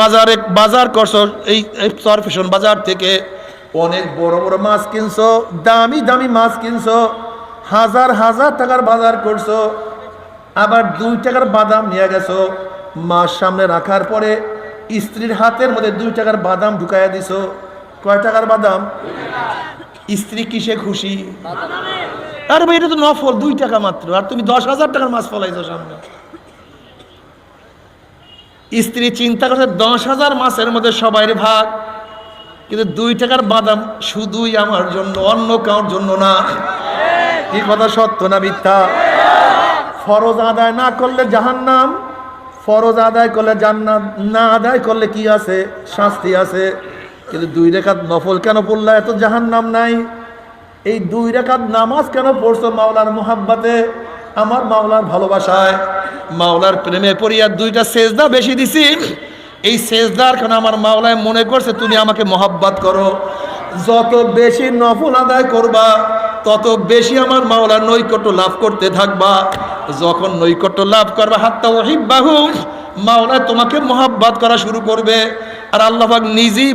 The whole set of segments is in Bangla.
বাজারে বাজার করছ এই ফ্যাশন বাজার থেকে। অনেক বড় বড় মাছ কিনছো দামি দামি মাছ কিনছো হাজার হাজার টাকার বাজার করছ আবার দুই টাকার বাদাম নিয়ে গেছো মাছ সামনে রাখার পরে স্ত্রীর হাতের মধ্যে দুই টাকার বাদাম ঢুকাইয়া দিছো। কয় টাকার বাদাম? স্ত্রী কিসে খুশি? আর ভাই এটা তো নফল দুই টাকা মাত্র আর তুমি দশ হাজার টাকার মাছ ফলাইছো সামনে। স্ত্রী চিন্তা করছে, দশ হাজার মাসের মধ্যে সবাই ভাগ। কিন্তু দুই টাকার বাদাম শুধুই আমার জন্য, অন্য কারোর জন্য না। কি কথা সত্য না মিথ্যা? ফরজ আদায় না করলে জাহান্নাম, ফরজ আদায় করলে জান্নাত, না আদায় করলে কি আছে? শাস্তি আছে। কিন্তু দুই রেখাত নফল কেন পড়লা? এত জাহান্নাম নাই। এই দুই রেখাত নামাজ কেন পড়ছো মাওলার মোহাব্বাতে? আমার মাওলার ভালোবাসায়, মাওলার প্রেমে পড়িয়া দুইটা সেজদা বেশি দিছি। এই সেজদার কারণে আমার মাওলায় মনে করছে, তুমি আমাকে মহাব্বাত করো। যত বেশি নফল আদায় করবা তত বেশি আমার মাওলার নৈকট্য লাভ করতে থাকবা। যখন নৈকট্য লাভ করবা, হাত্তা ওহিব্বাহু মাওলা তোমাকে মহাব্বাত করা শুরু করবে। আর আল্লাহ পাক নিজেই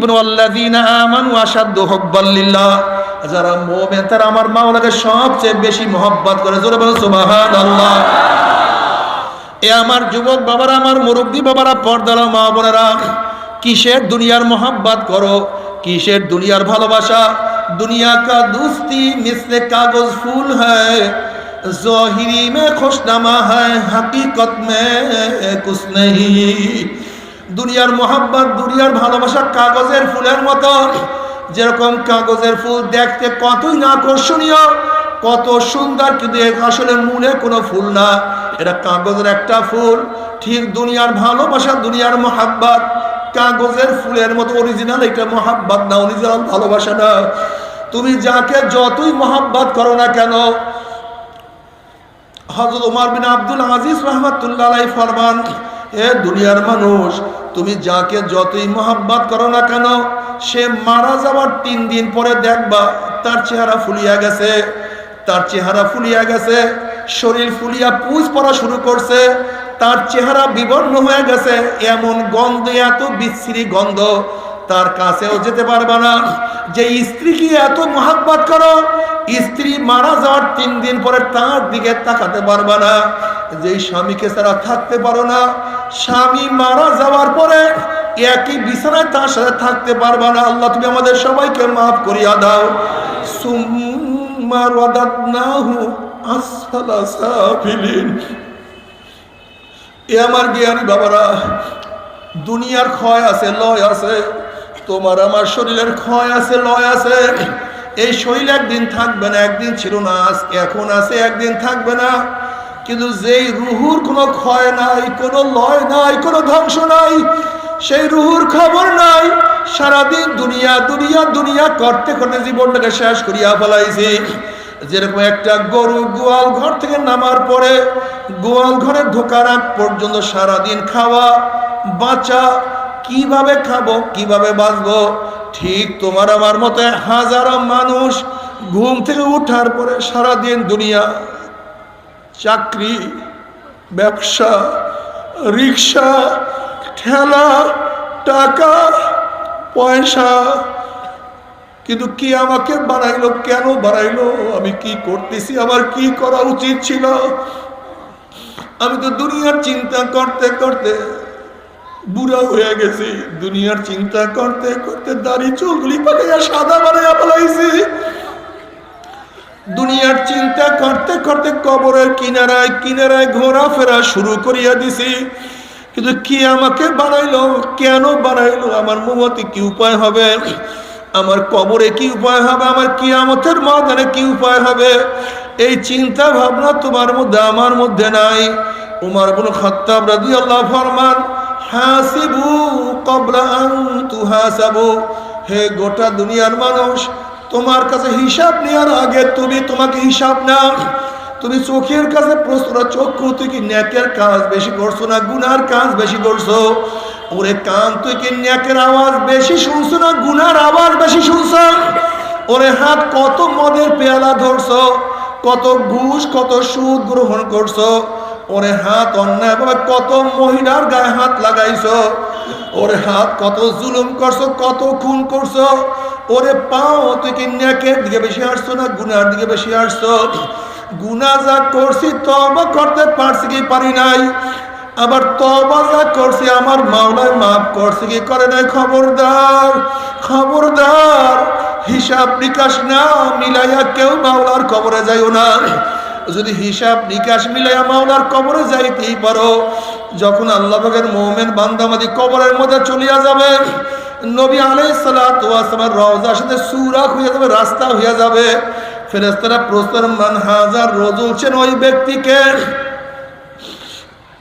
আমানু আশাদ্দু হুব্বাল্লিল্লাহ যারা মুমিন, তারা আমার মাওলাকে সবচেয়ে বেশি মহব্বত করে। জোরে বলুন, সুবহানাল্লাহ। এ আমার যুবক বাবারা, আমার মুরব্বী বাবারা, পর্দারা মা বোনেরা, কিসের দুনিয়ার মোহাব্বত করো? কিসের দুনিয়ার ভালোবাসা? দুনিয়া কা দুস্তি মিসলে কাগজ ফুল হ্যায় জহিরি মে খোশনামা হ্যায় হাকিকত মে কুছ নেই দুনিয়ার মোহাব্বত, দুনিয়ার ভালোবাসা কাগজের ফুলের মতো যেরকম কাগজের ফুল দেখতে কতই না আকর্ষণীয়, কত সুন্দর, কিন্তু আসলে মূলে কোনো ফুল না। এটা কাগজের একটা ফুল। ঠিক দুনিয়ার ভালোবাসা, দুনিয়ার মোহাব্বত। কাগজের ফুলের মতো অরিজিনাল এটা মোহাব্বত না অরিজিনাল ভালোবাসা না। তুমি যাকে যতই মোহাব্বত করো না কেন হজরত উমার বিন আব্দুল আজিজ ফরমান এ দুনিয়ার মানুষ, তুমি যাকে যতই মোহাব্বত করো না কেন, সে মারা যাওয়ার তিন দিন পরে দেখবা তার চেহারা ফুলিয়া গেছে, তার চেহারা ফুলিয়া গেছে, শরীর ফুলিয়া পুজ পড়া শুরু করছে তার চেহারা বিবর্ণ হয়ে গেছে। এমন গন্ধ, এত বিশ্রী গন্ধ তার কাছেও যেতে পারবে না। যে স্ত্রীকে এত মহাব্বত করো, স্ত্রী মারা যাওয়ার তিন দিন পরে তার দিকে তাকাতে পারবে না। যে স্বামীকে ছাড়া থাকতে পারো না, স্বামী মারা যাওয়ার পরে একই বিছানায় তার সাথে থাকতে পারবে না। আল্লাহ, তুমি আমাদের সবাইকে মাফ করিয়া দাও। সুম্মা রাদাদনাহু আসফালা সাফিলিন এ আমার জ্ঞানী বাবারা, দুনিয়ার ক্ষয় আছে, লয় আছে। তোমার আমার শরীরের ক্ষয় আছে, লয় আছে। এই শরীর একদিন থাকবে না, একদিন ছিল না এখন আছে, একদিন থাকবে না। কিন্তু যেই রুহুর কোনো ক্ষয় নাই, কোনো লয় নাই, কোনো ধ্বংস নাই, সেই রুহুর খবর নাই, সারাদিন দুনিয়া দুনিয়া দুনিয়া, করতে করতে জীবনটাকে শেষ করিয়া ফেলাইছি। যেরকম একটা গরু গোয়াল ঘর থেকে নামার পরে গোয়াল ঘরে ঢোকার আগ পর্যন্ত সারাদিন খাওয়া, বাঁচা, কীভাবে খাব, কীভাবে বাঁচবো, ঠিক তোমার আমার মতে হাজারো মানুষ ঘুম থেকে উঠার পরে সারাদিন দুনিয়া, চাকরি, ব্যবসা, রিক্সা, ঠেলা, টাকা, পয়সা কিন্তু কি আমাকে বাড়াইলো? কেন বাড়াইলো? আমি কি করতেছি? আমার কি করা উচিত ছিল? আমি তো দুনিয়ার চিন্তা করতে করতে বুড়া হয়ে গেছি। দুনিয়ার চিন্তা করতে করতে দাড়ি চুলগুলি পাকাইয়া সাদা বানাইয়া পালাইছি দুনিয়ার চিন্তা করতে করতে কবরের কিনারায় কিনারায় ঘোরাফেরা শুরু করিয়া দিছি। কিন্তু কি আমাকে বানাইলো কেন বানাইলো আমার মুমতি কি উপায় হবে? আমার কবরে কি উপায় হবে? আমার কিয়ামতের ময়দানে কি উপায় হবে? এই চিন্তা ভাবনা তোমার মধ্যে, আমার মধ্যে নাই। উমার বুন খাত্তাব রাদিয়াল্লাহু ফরমান, হাসিবু আন তুহাসাবু। হে গোটা দুনিয়ার মানুষ, তোমার কাছে হিসাব নেওয়ার আগে তুমি তোমাকে হিসাব নাও। তুমি চোখের কাছে প্রশ্ন চক্ষু, তুই কি ন্যাকের কাজ বেশি করছ না গুনার কাজ বেশি করছ? ওরে কান, তুই কি ন্যাকের আওয়াজ বেশি শুনছো না গুনার আওয়াজ বেশি শুনছো? ওরে হাত, কত মদের পেয়ালা ধরছো, কত ঘুষ, কত সুদ গ্রহণ করছ। ওরে হাত, অন্যায় ভাবে কত মহিলার গায়ে হাত লাগাইছো। ওরে হাত, কত জুলুম করছ, কত খুন করছ। ওরে পাও, তুই কি নেকের দিকে বেশি আসছো না গুনার দিকে বেশি আসছো গুনা যা করছি তবা করতে পারছি কি পারি নাই? আবার তবা যা করছি, আমার মাওলায় মাফ করছি, কি করে নাই খবরদার? খবরদার, হিসাব নিকাশ না মিলাইয়া কেউ মাওলার কবরে যাইও না। যদি হিসাব নিকাশ মিলাইয়া মাওলার কবরে যাইতেই পারো, যখন আল্লাহ পাকের মোমেন বান্দামাদি কবরের মধ্যে চলিয়া যাবে, নবী আলাই সালাতামের রওজার সাথে সুরাখ হইয়া যাবে, রাস্তা হইয়া যাবে। ফেরেস্তারা প্রস্তর মান হাজার রজুলছেন ওই ব্যক্তিকে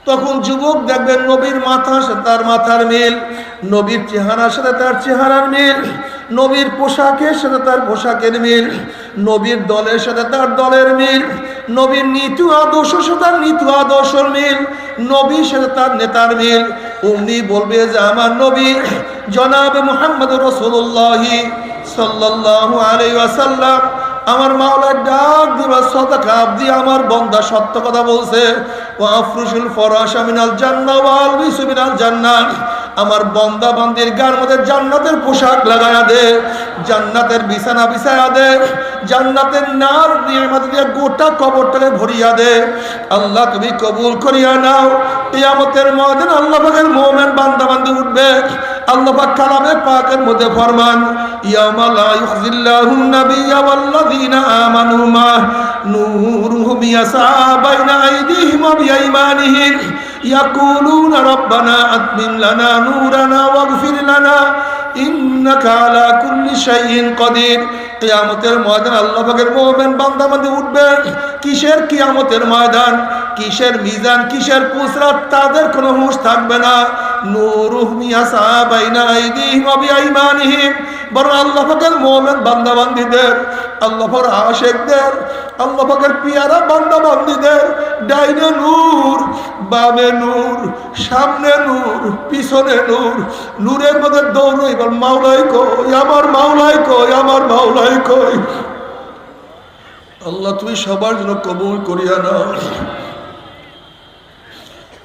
তখন যুবক দেখবেন নবীর মাথার সাথে তার মাথার মিল। নবীর চেহারার সাথে তার চেহারার মিল। নবীর পোশাকের সাথে তার পোশাকের মিল। নবীর দলের সাথে তার দলের মিল। নবীর নীতি আদর্শ সাথে তার নীতি আদর্শর মিল। নবীর সাথে তার নেতার মিল। অমনি বলবে যে, আমার নবী জনাব মোহাম্মদ রসুল্লাহ সাল্লাহ আলাই আসাল্লাম আমার মাওলার ডাক দিবা সদাকা আব্দি আমার বন্দা সত্য কথা বলছে। ও ফরাশা মিনাল জান্নাহ ওয়াল বিসু মিনাল জান্নাহ। আমার বন্দা বান্দির গার মধ্যে জান্নাতের পোশাক লাগায়া দে, জান্নাতের বিছানা বিছায়া দে, জান্নাতের নার দিয়ে দিয়ে গোটা কবরটাকে ভরিয়া দে। আল্লাহ, তুমি কবুল করিয়া নাও। কিয়ামতের ময়দান আল্লাহ পাকের মুমিন বান্দা বান্দি উঠবে। আল্লাহ পাক কালামে পাকের মধ্যে ফরমান ইয়ামা লা ইউখিল্লাহুন নাবিয়্যা ওয়াল্লাযীনা আমানু মা নূরুহুম ইয়াসা বাইনা আইদিহিম ওয়া বিআইমানিহিম يقولون ربنا أتمن لنا نورنا واغفر لنا إنك على كل شيء قدير কিয়ামতের ময়দান আল্লাহ পাকের মুমিন বান্দা বান্দি উঠবে। কিসের কিয়ামতের ময়দান, কিসের মিজান, কিসের পুসরাত তাদের কোনো হুঁশ থাকবে না। নূরুহুম ইয়াসা বাইনা আইদিহিম ওয়া বিআইমানিহিম। বরং আল্লাহ পাকের মুমিন বান্দা বান্দিদের আল্লাহ পাকের আশিকদের, আল্লাহ পাকের পিয়ারা বান্দা বান্দিদের ডাইনে নূর, বামে নূর, সামনে নূর, পিছনে নূর, নূরের মধ্যে দৌড় এবার মাওলাই কই, আমার মাওলাই কই, আমার মাওলাই কই। আল্লাহ তুমি সবার জন্য কবুল করিয়া নাও।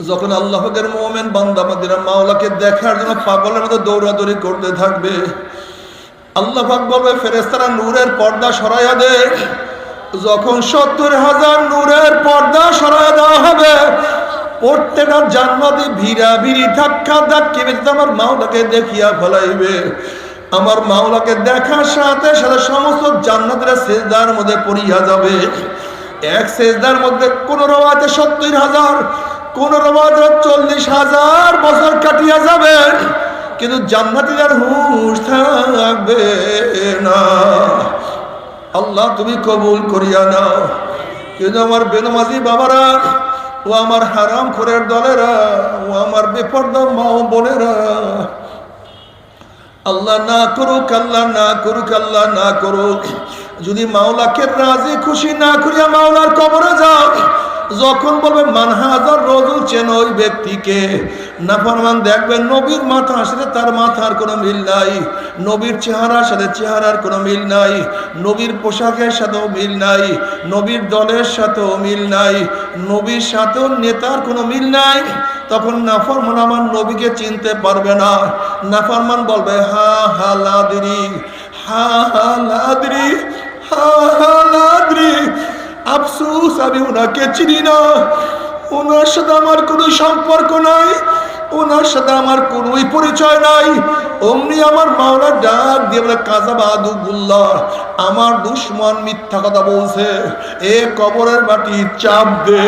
যখন আল্লাহ পাকের মোমেন বান্দাবাদিরা মাওলাকে দেখার জন্য পাগলের মতো দৌড়াদৌড়ি করতে থাকবে, আল্লাহ বলবে ফেরেস্তারা নূরের পর্দা সরাইয়া দে। যখন সত্তর হাজার নূরের পর্দা সরাইয়া দেওয়া হবে, প্রত্যেকটা জান্নাতি ভিড়া ভিড়ি ধাক্কা ধাক্কি বেঁচে আমার মাওলাকে দেখিয়া ফলাইবে। আমার মাওলাকে দেখার সাথে সাথে সমস্ত জান্নাতের সেজদার মধ্যে পড়িয়া যাবে। এক সেজদার মধ্যে কোন রবাতে সত্তর হাজার কোন রবাতে চল্লিশ হাজার বছর কাটিয়া যাবে, কিন্তু জান্নাতিদের হুঁশ থাকবে না। আল্লাহ তুমি কবুল করিয়া নাও। কিন্তু আমার বেনমাজি বাবারা, ও আমার হারাম খোরের দলেরা, ও আমার বেপর্দা মা ও বোনেরা, আল্লাহ না করুক, আল্লাহ না করুক, আল্লাহ না করুক। যদি মাওলাকে রাজি খুশি না করিয়া মাওলার কবরে যাও, যখন বলবে মানহাজার চেন ওই ব্যক্তিকে। নাফরমান দেখবেন নবীর মাথার সাথে তার মাথার কোনো মিল নাই। নবীর চেহারার সাথে চেহারার কোনো মিল নাই। নবীর পোশাকের সাথেও মিল নাই। নবীর দলের সাথেও মিল নাই। নবীর সাথেও নেতার কোনো মিল নাই। তখন নাফরমান আমার নবীকে চিনতে পারবে না। নাফরমান বলবে, হা হা, লাদরি, হা হা, লাদরি, হা হা, লাদরি। আফসুস, আমি ওনাকে চিনি না। ওনার সাথে আমার কোনো সম্পর্ক নাই, ওনার সাথে আমার কোনোই পরিচয় নাই। অমনি আমার মাওলা ডাক দিয়ে বলে, কাজা বাদুগুল্লাহ আমার দুশ্মন মিথ্যা কথা বলছে, এ কবরের মাটি চাপ দে।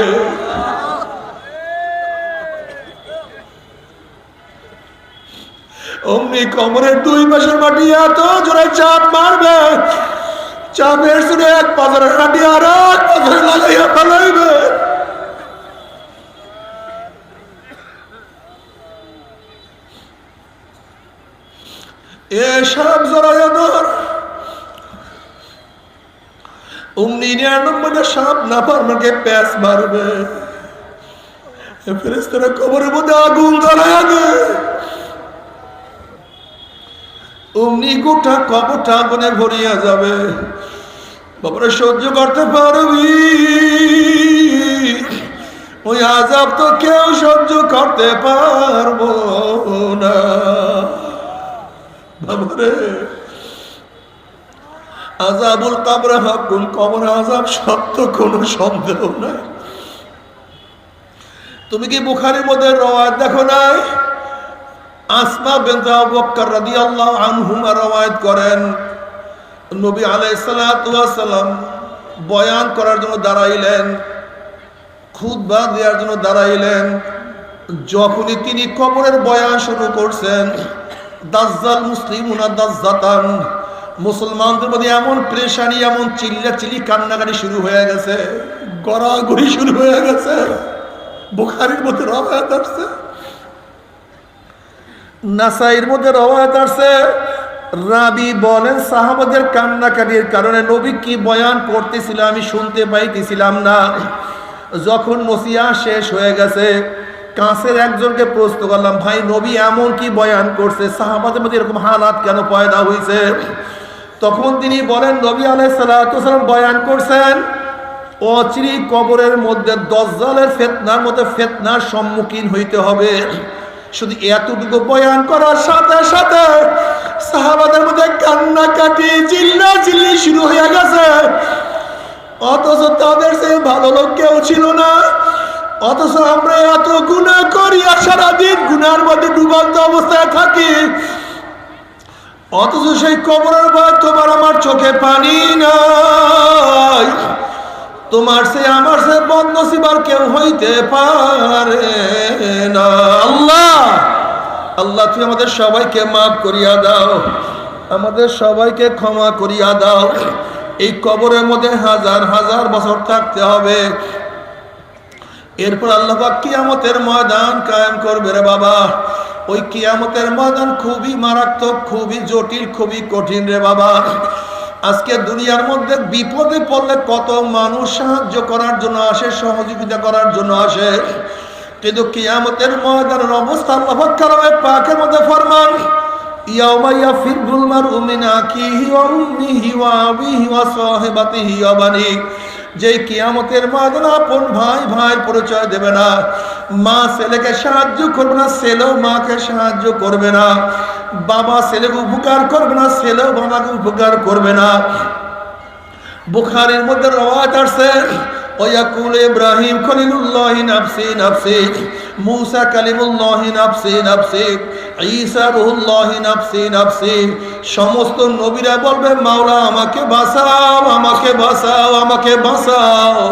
অমনি কবরের দুই পাশের মাটি এত জোরে চাপ মারবে, চাপের শুনে এক পাথরের হাঁটি আর এক পাথরে লাগাইয়া ফেলাইবে। এসব জড়াইয়া ধর। অমনি নিরানব্বইটা সাপ না পারমাকে প্যাস মারবে। ফেরেস্তারা কবরের মধ্যে আগুন ধরাইয়া দেয় অমনি গোটা কবরটা আগুনে ভরিয়া যাবে। বাবারা সহ্য করতে পারবি। ওই আজাব তো কেউ সহ্য করতে পারব না। আজাবুল কাবরে আজাব কোনো সন্দেহ নাই। তুমি কি বুখারির মধ্যে রওয়ায়ত দেখো নাই? আসমা বেনতে আবু বকর রাদিয়াল্লাহু আনহুমা রওয়ায়াত করেন, নবী আলাইহিস সালাতু ওয়াস সালাম বয়ান করার জন্য দাঁড়াইলেন, খুতবা দেওয়ার জন্য দাঁড়াইলেন। যখনই তিনি কবরের বয়ান শুরু করছেন দাজ্জাল মুসলিমুনা দাজ্জাতান। মুসলমানদের মধ্যে এমন প্রেশানি, এমন চিল্লা চিল্লি কান্নাকাটি শুরু হয়ে গেছে। গড়াগড়ি শুরু হয়ে গেছে। বুখারির মধ্যে রবায়াত আসছে। নাসাইর মধ্যে রবায়াত আসছে। রাবি বলেন, সাহাবাদের কান্নাকাটির কারণে নবী কি বয়ান করতেছিল আমি শুনতে পাইতেছিলাম না। যখন নসিয়া শেষ হয়ে গেছে কাছের একজনকে প্রশ্ন করলাম, ভাই, নবী এমন কি বয়ান করছে? সাহাবাদের মধ্যে এরকম হালাত কেন পয়দা হয়েছে তখন তিনি বলেন, নবী আলাইসালাম বয়ান করছেন, অচিরি কবরের মধ্যে দজ্জালের ফেতনার মধ্যে ফেতনার সম্মুখীন হইতে হবে। শুধু এতটুকু বয়ান করার সাথে সাথে সাহাবাদের মধ্যে কান্নাকাটি চিল্লা চিল্লি শুরু হয়ে গেছে। অথচ তাদের সে ভালো লোক কেউ ছিল না। অথচ আমরা এত গুণা করি আর সারাদিন গুনার মধ্যে ডুবান্ত অবস্থায় থাকি। অথচ সেই কবরের ভয় তোমার আমার চোখে পানি নাই। তোমার সে আমার সে বদনসিবার কেউ হইতে পারে না। আল্লাহ! আল্লাহ, তুমি আমাদের সবাইকে মাফ করিয়া দাও। আমাদের সবাইকে ক্ষমা করিয়া দাও। এই কবরের মধ্যে হাজার হাজার বছর থাকতে হবে। এরপর আল্লাহ কিয়ামতের ময়দান কায়েম করবে রে বাবা। ওই কিয়ামতের ময়দান খুবই মারাত্মক, খুবই জটিল, খুবই কঠিন রে বাবা। আজকে দুনিয়ার মধ্যে বিপদে পড়লে কত মানুষ সাহায্য করার জন্য আসে, সহযোগিতা করার জন্য আসে। কিন্তু কিয়ামতের ময়দানের অবস্থা আল্লাহ কালামে পাকের মধ্যে ফরমান, ইয়াউমা ইয়াফিরুল মারউ মিন আখিহি ওয়া উম্মিহি ওয়া আবিহি ওয়া সাহিবাতিহি ওয়া বানি যেই কিয়ামতের মাদন আপন ভাই ভাই পরিচয় দেবে না। মা ছেলেকে সাহায্য করবে না, ছেলেও মাকে সাহায্য করবে না। বাবা ছেলেকে উপকার করবে না, ছেলেও বাবাকে উপকার করবে না। বুখারের মধ্যে রওয়াত আসছে ওয়াকুল ইব্রাহিম খলিলুল্লাহ নাফসি নাফসি মুসা কালিমুল্লাহ নাফসি নাফসি ঈসা রুহুল্লাহ নাফসি নাফসি সমস্ত নবীরা বলবে, মাওলা, আমাকে বাঁচাও আমাকে বাঁচাও আমাকে বাঁচাও।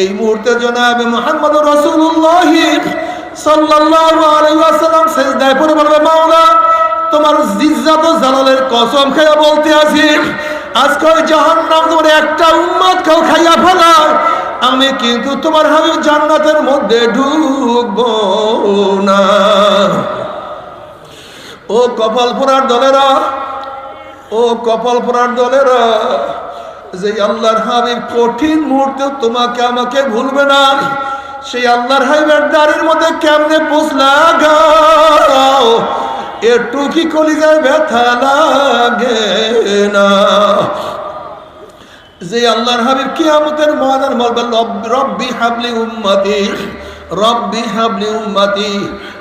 এই মুহূর্তে জনাবে মুহাম্মদ রাসূলুল্লাহ সাল্লাল্লাহু আলাইহি ওয়াসাল্লাম সেজদায় পড়ে বলবে, মাওলা, তোমার জিজ্জাত ও জালালের কসম খেয়ে বলতে আছি আজকে জাহান্নাম তোমার একটা উম্মত কেউ খাইয়া ফেলায় আমি কিন্তু তোমার হাবিব জান্নাতের মধ্যে ঢুকবো না। ও কপাল পোড়ার দলেরা, ও কপাল পোড়ার দলেরা, যে আল্লাহর হাবিব কঠিন মুহূর্তে তোমাকে আমাকে ভুলবে না, সেই আল্লাহর হাবিবের দাঁড়ির মধ্যে কেমনে পোষলা গাও একটু কি কলিজায় ব্যথা লাগে না। যে আল্লাহর হাবিব কিয়ামতের ময়দান বলবেন রব্বি হাবলি উম্মতি, রব্বি হাবলি উম্মতি,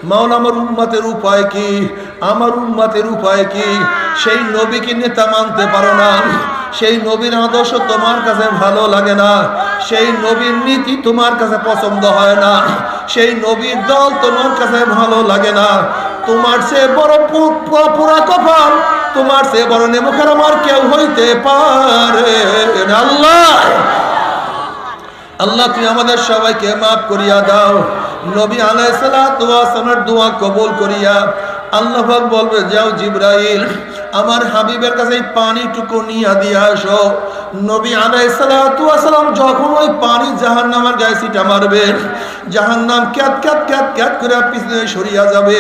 মাওলা আমার উম্মতের উপায় কি? আমার উম্মতের উপায় কি? সেই নবীকে নেতা মানতে পারো না। সেই নবীর আদর্শ তোমার কাছে ভালো লাগে না। সেই নবীর নীতি তোমার কাছে পছন্দ হয় না। সেই নবীর দল তোমার কাছে ভালো লাগে না। তোমার সে বড় পুরা কপাল, তোমার সে বড় নেমুখের আমার কেউ হইতে পারে আল্লাহ! আল্লাহ, তুমি আমাদের সবাইকে মাফ করিয়া দাও। নবী আলাইসালামের দোয়া কবুল করিয়া আল্লাহ বলবে, যাও জিব্রাইল, আমার হাবিবের কাছে এই পানিটুকু নিয়ে দিয়ে আসো। নবী আলাইসালাম যখন ওই পানি জাহান নামার গায়ে সিটা মারবে জাহান নাম ক্যাত ক্যাত ক্যাত ক্যাত করে পিছনে সরিয়া যাবে।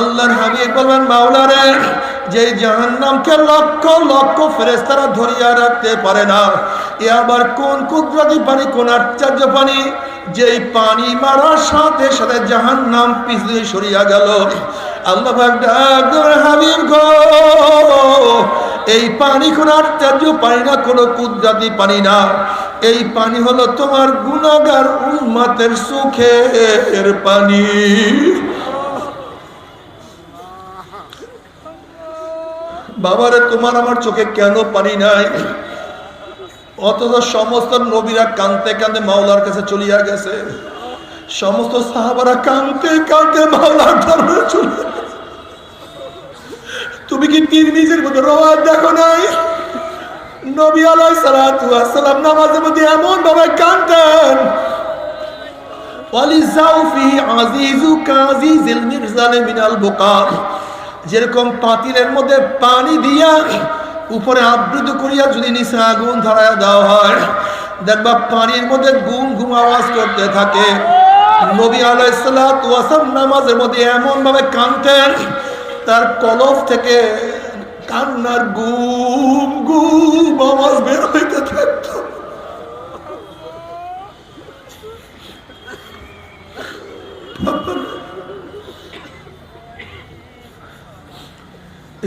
আল্লাহর হাবিব বলবেন, মাওলারে যে জাহান নামকে লক্ষ লক্ষ ফেরেস্তারা ধরিয়া রাখতে পারে না, এ আবার কোন কুদরতি পানি, কোন আশ্চর্য পানি? যেই পানি মারার সাথে সাথে জাহান নাম পিছলে সরিয়া গেল। আল্লাহ হাবিব গো! এই পানি কোন আশ্চর্য পানি না, কোনো কুদরতি পানি না। এই পানি হলো তোমার গুণাগার উন্মাতের সুখের পানি। বাবারে, তোমার আমার চোখে কেন পানি নাই? অথচ সমস্ত নবীরা কানতে কানতে মাওলার কাছে চলিয়া গেছে। সমস্ত সাহাবারা কানতে কানতে মাওলার ধর্মে চলে গেছে। মধ্যে দেখো নাই? নবী আলাই নামাজের মধ্যে এমন ভাবে যেরকম পাতিলের মধ্যে পানি দিয়া উপরে আবৃত করিয়া যদি নিচে আগুন ধরায় দেওয়া হয়, দেখবা পানির মধ্যে গুম গুম আওয়াজ করতে থাকে। নবী আলাইসালাম নামাজের মধ্যে এমন ভাবে কানতেন তার কলফ থেকে কান্নার গুম গুম আওয়াজ বের হইতে থাকতো।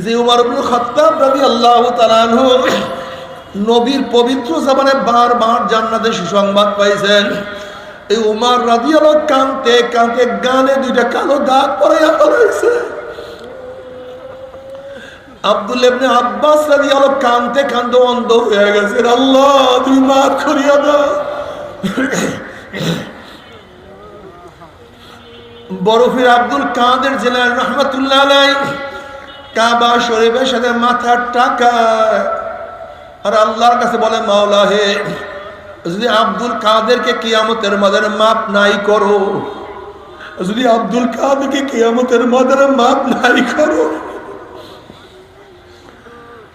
যে উমার খাত্তাব রাদিয়াল্লাহু তাআলা আনহু নবীর পবিত্র জবানে বারবার জান্নাতের সুসংবাদ পাইছেন। এই উমার রাদিয়াল্লাহু কানতে কানতে গানে দুইটা কালো দাগ পরে ফেলাইছে। আব্দুল ইবনে আব্বাস রাদিয়াল্লাহু কানতে কানতে অন্ধ হয়ে গেছে। আল্লাহ, তুমি মাফ করিয়া দাও। আব্দুল কাদের জেলার রহমতুল্লাহ আলাই কাবা শরীফের সাথে মাথার টাকা। আর আল্লাহর কাছে বলে, মাওলা হে, যদি আব্দুল কাদেরকে কিয়ামতের মাদারে মাপ নাই করো, যদি আব্দুল কাদেরকে কিয়ামতের মাদারে মাপ নাই করো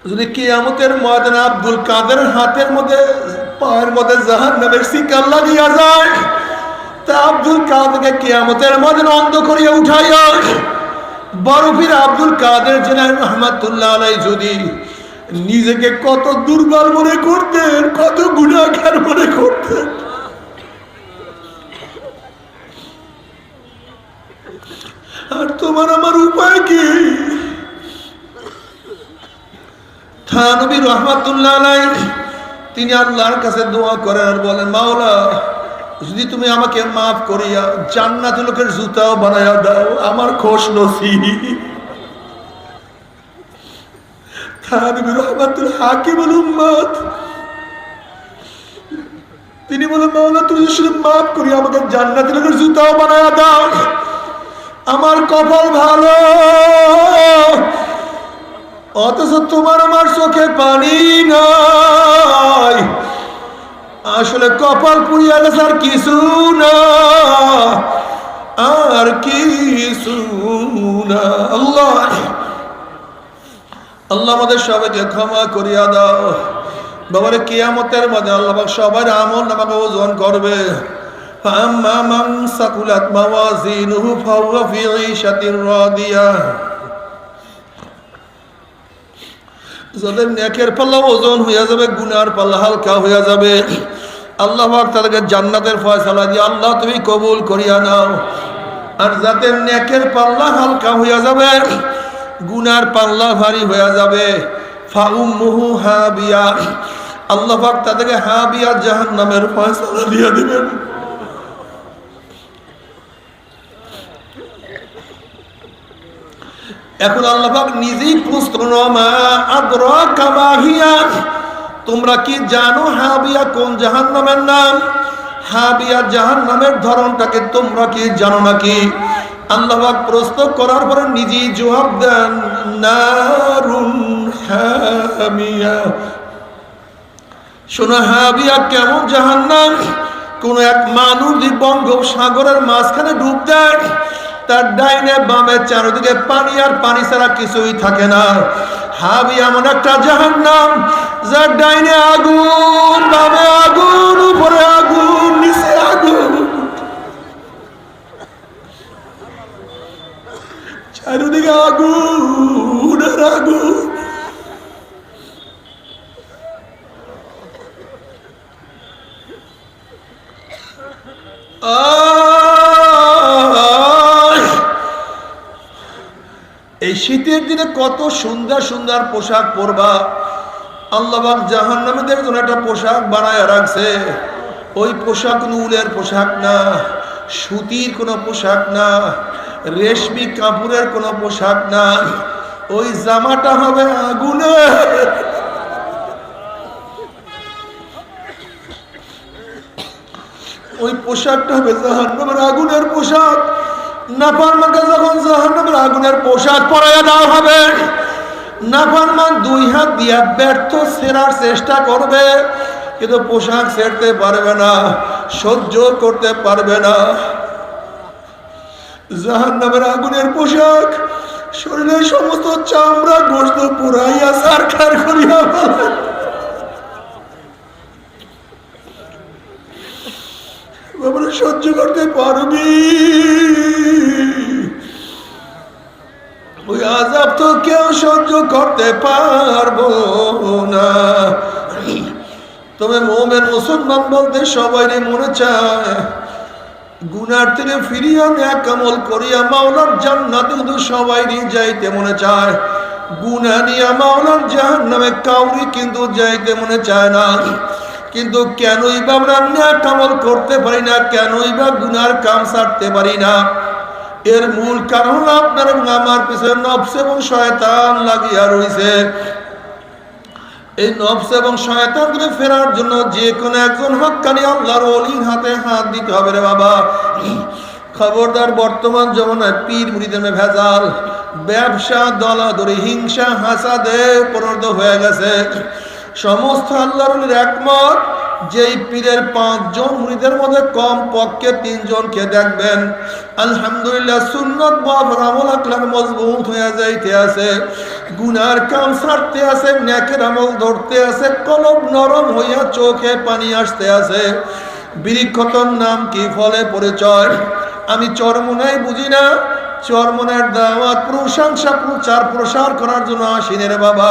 যদি কিয়ামতের ময়দানে আব্দুল কাদের হাতের মধ্যে, পায়ের মধ্যে জাহান নামের শিকার লাগিয়া যায়, তা আব্দুল কাদেরকে কিয়ামতের ময়দানে অন্ধ করিয়া উঠাইয়া বরফির আব্দুল কাদের জেনার রহমাতুল্লাহ আলাই যদি নিজেকে কত দুর্বল মনে করতেন, কত গুণাগার মনে করতেন। আর তোমার আমার উপায় কি? থানবী রহমাতুল্লাহ আলাই তিনি আল্লাহর কাছে দোয়া করেন আর বলেন, মাওলা, যদি তুমি আমাকে মাফ করিয়া জান্নাত লোকের জুতাও বানাইয়া দাও, আমার খোশ নসি তিনি বলেন, মাওলা, তুমি শুধু মাফ করি আমাকে জান্নাত লোকের জুতাও বানাইয়া দাও, আমার কপাল ভালো অথচ তোমার আমার চোখে পানি নাই আসলে কপাল পুড়িয়া গেছে আর কিছু না আর কিছু না আল্লাহ আল্লাহ আমাদের সবাইকে ক্ষমা করিয়া দাও বাবারে কিয়ামতের মধ্যে আল্লাহ সবার আমল আমাকে ওজন করবে فأما من ثقلت موازينه فهو في عيشة راضية যাদের নেকের পাল্লা ওজন হইয়া যাবে, গুনার পাল্লা হালকা হইয়া যাবে। আল্লাহ তাদেরকে জান্নাতের ফয়সালা দিয়ে, আল্লাহ, তুমি কবুল করিয়া নাও। আর যাদের নেকের পাল্লা হালকা হইয়া যাবে, গুনার পাল্লা ভারী হইয়া যাবে। ফাউম মুহু হাবিয়া। আল্লাহ পাক তাদেরকে হাবিয়া জাহান্নামের ফয়সালা দিয়ে দিবেন। এখন আল্লাহাক নিজেই প্রশ্ন তোমরা কি জানো হাবিয়া কোন জাহান নামের নাম? হাবিয়া জাহান নামের ধরনটাকে তোমরা কি জানো নাকি? আল্লাহাক প্রশ্ন করার পরে নিজেই জবাব দেন হামিয়া। শোনো, হাবিয়া কেমন জাহান নাম কোন এক মানুষ বঙ্গোপসাগরের মাঝখানে ডুব দেয় তার ডাইনে বামে চারিদিকে পানি আর পানি ছাড়া কিছুই থাকে না। হাবি এমন একটা জাহান নাম যার ডাইনে আগুন, বামে আগুন, উপরে আগুন, নিচে শীতের দিনে কত সুন্দর সুন্দর পোশাক পরবা। আল্লাহবাক জাহান নামীদের জন্য একটা পোশাক বানায় রাখছে। ওই পোশাক উলের পোশাক না, সুতির কোনো পোশাক না, রেশমি কাপড়ের কোনো পোশাক না, ওই জামাটা হবে আগুনে। ওই পোশাকটা হবে জাহান্নামের আগুনের পোশাক। নাফারমানকে যখন জাহান্নামের আগুনের পোশাক পরাইয়া দেওয়া হবে, নাফারমান দুই হাত দিয়া ব্যর্থ সেরার চেষ্টা করবে, কিন্তু পোশাক ছেড়তে পারবে না, সহ্য করতে পারবে না। জাহান্নামের আগুনের পোশাক, শরীরের সমস্ত চামড়া গোস্ত পুরাইয়া সারখার করিয়া বাবারে সহ্য করতে পারবি। ওই আজাব তো কেউ সহ্য করতে পারব না। তবে মোমের মুসলমান বলতে সবাই মনে চায়, গুনার থেকে ফিরিয়ে এক কামল করিয়া মাওলার জান্নাতে শুধু সবাই যাইতে মনে চায়। গুনা নিয়ে মাওলার জাহান নামে কাউরি কিন্তু যাইতে মনে চায় না। কিন্তু কেনই বা আমরা কামল করতে পারি না, কেনই বা গুনার কাম সারতে পারি না। এর মূল কারণ আপনার এবং আমার পিছনে নবস এবং শয়তান লাগিয়া রয়েছে এই নবস এবং শয়তান করে ফেরার জন্য যে কোনো একজন হকানি আল্লাহর অলির হাতে হাত দিতে হবে রে বাবা। খবরদার বর্তমান জমানায় পীর মুড়িদের ভেজাল, ব্যবসা দলাদরি হিংসা, হাসাদে পরিণত হয়ে গেছে। সমস্ত আল্লাহর একমত, যেই পীরের পাঁচজন মুড়িদের মধ্যে কম পক্ষে তিনজনকে দেখবেন। আলহামদুলিল্লাহ সুন্নত আমল আকলাম মজবুত হয়ে যাইতে আছে, গুনার কাম সারতে আছে ন্যাকের আমল ধরতে আছে কলম নরম হইয়া চোখে পানি আসতে আছে। বৃক্ষতর নাম কি ফলে পরিচয়? আমি চরমুনাই বুঝি না। চরমনের দাওয়াত প্রশংসা প্রচার প্রসার করার জন্য আসিনে রে বাবা।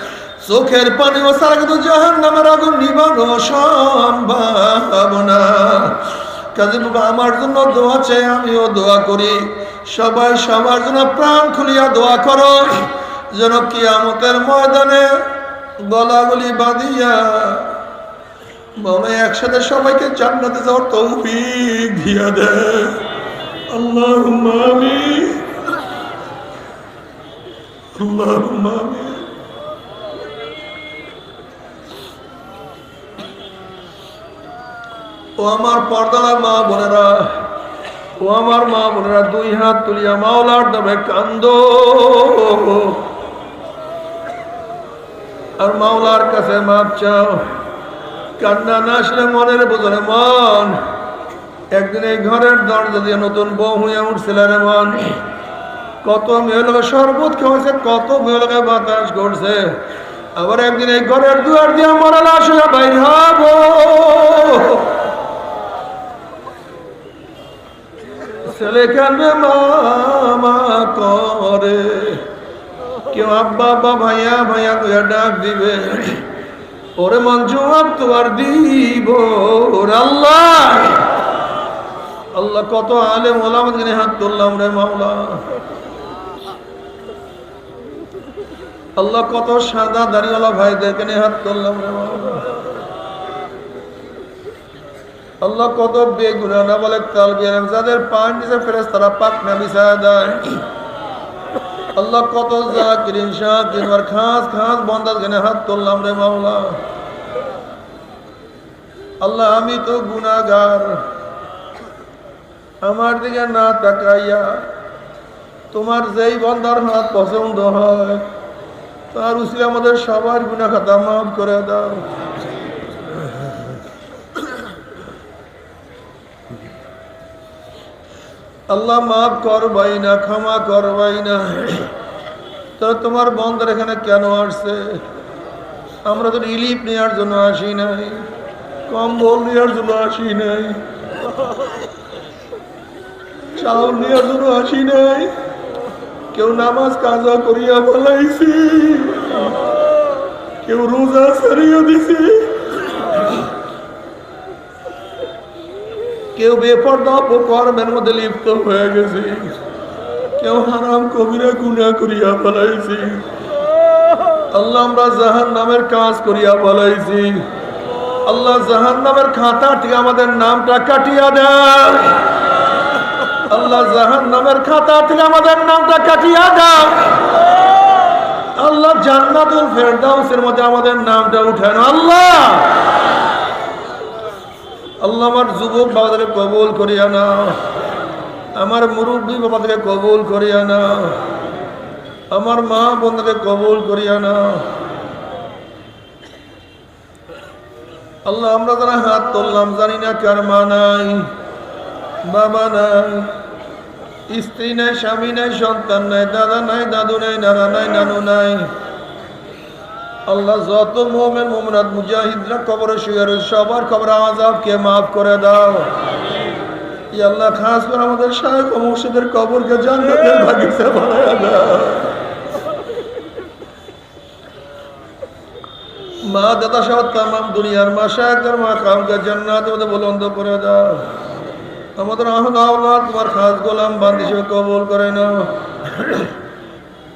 চোখের পানি ও সারা কিন্তু জাহান নামের আগুন নিবানো সম্ভাবনা কাজে বাবা, আমার জন্য দোয়া চাই, আমিও দোয়া করি। সবাই সবার জন্য প্রাণ খুলিয়া দোয়া করো। যেন কি আমাদের ময়দানে গলাগুলি বাঁধিয়া মনে একসাথে সবাইকে জান্নাতে যাওয়ার তৌফিক দিয়া দে। আল্লাহ মামি আল্লাহ মামি ও আমার পর্দার মা বোনেরা, ও আমার মা বোনেরা, দুই হাত তুলিয়া মাওলার নামে কান্দ। আর মাওলার কাছে মাপ চাও। কান্না না আসলে মনের বোঝনে মন। একদিন এই ঘরের দরজা দিয়ে নতুন বউ হয়ে উঠছিল রে মন। কত মেয়ে লোকে শরবত খাওয়াছে কত মেয়ে লোকে বাতাস করছে। আবার একদিন এই ঘরের দুয়ার দিয়ে মরা লাশ হয়ে বাইর হব। ছেলে কান্দে মামা করে? কেউ আব্বা আব্বা, ভাইয়া ভাইয়া কইয়া ডাক দিবে। ওরে মন জবাব তোমার দিব আল্লাহ। আল্লাহ কত আলেম ওলামদিনে হাত তুললাম রে মাওলা। আল্লাহ কত সাদা দাড়িওয়ালা ভাইদেরকে নিয়ে হাত তুললাম রে মাওলা। আল্লাহ কত বেগুনা না বলে তাল বিয়ার যাদের পান দিছে ফেরেস তারা পাক না বিছায় দেয়। আল্লাহ কত জাকিরিন শাকির আর খাস খাস বন্দার গেনে হাত তুললাম রে মাওলা। আল্লাহ, আমি তো গুনাগার আমার দিকে না তাকাইয়া তোমার যেই বন্দার হাত পছন্দ হয়, তার উচিত আমাদের সবার গুণা খাতা মাফ করে দাও। আল্লাহ মাফ করবাই না, ক্ষমা করবাই না। তো তোমার বন্ধের এখানে কেন আসছে? আমরা তো রিলিফ নেওয়ার জন্য আসি নাই, কম্বল নেওয়ার জন্য আসি নাই, চাউল নেওয়ার জন্য আসি নাই, কেউ নামাজ কাজা করিয়া বলাইছি কেউ রোজা সারিয়া দিছি। কেউ বেপর্দা কর্মের মধ্যে লিপ্ত হয়ে গেছে। কেউ হারাম কবিরা গুণা করিয়া বলাইছি আল্লাহ আমরা জাহান নামের কাজ করিয়া বলাইছি আল্লাহ জাহান নামের খাতা থেকে আমাদের নামটা কাটিয়া দেয়। আল্লাহ জাহান নামের খাতা থেকে আমাদের নামটা কাটিয়া দেয়। আল্লাহ জান্নাতুল ফেরদাউসের মধ্যে আমাদের নামটা উঠান। আল্লাহ! আল্লাহ আমার যুবক বাবাদেরকে কবুল করিয়া না আমার মুরব্বী বাবাদেরকে কবুল করিয়া না আমার মা বোনকে কবুল করিয়া না আল্লাহ, আমরা যারা হাত তুললাম, জানি না কার মা নাই, বাবা নাই, স্ত্রী নাই, স্বামী নাই, সন্তান নাই, দাদা নাই, দাদু নাই, নানা নাই, নানু নাই। আল্লাহ যত মোমেন মোমরাত মুজাহিদরা কবরে শুয়ে রয়েছে, সবার খবর আজাবকে মাফ করে দাও। আল্লাহ খাস করে আমাদের শাহেখ ও মুর্শিদের কবরকে জান্নাতের বাগিচা বানায় দাও। মা দাদা সহ তামাম দুনিয়ার মা শাহেকদের মা কামকে জান্নাত মধ্যে বলন্দ করে দাও। আমাদের আল্লাহ তোমার খাস গোলাম বান্দি হিসেবে কবুল করে নাও।